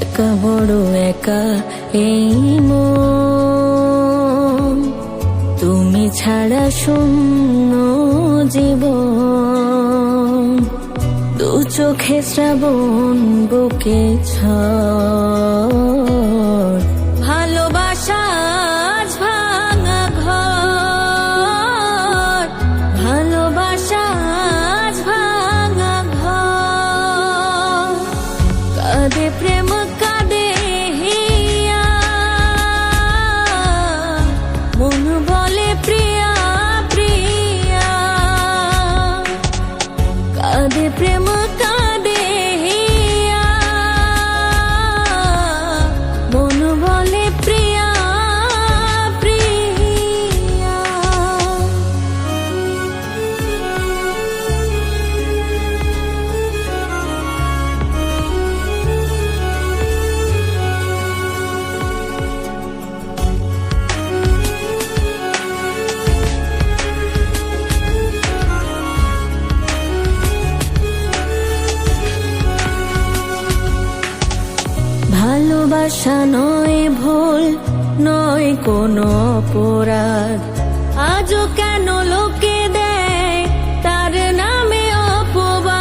একা বড় একা এই মন। তুমি ছাড়া শূন্য জীবন। দু চোখে শ্রাবণ বুকে ঝড়। ভালোবাসা নয় ভুল, নয় কোনো অপরাধ। আজও কেন লোকে দেয় তার নামে অপবাদ?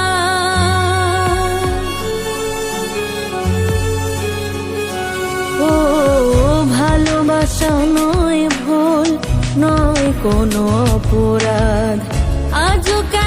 ও ভালোবাসা নয় ভুল, নয় কোনো অপরাধ। আজও কেন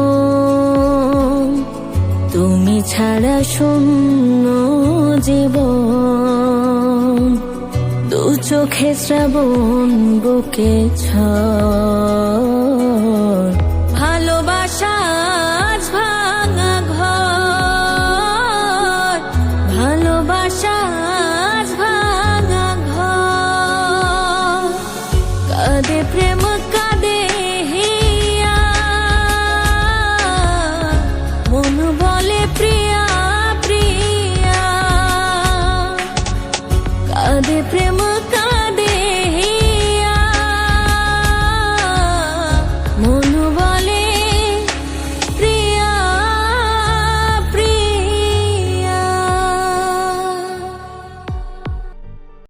ছাড়া শূন্য জীব দু চোখে শ্রাবণ বুকে ঝড়। ভালোবাসা ভালোবাসা প্রেম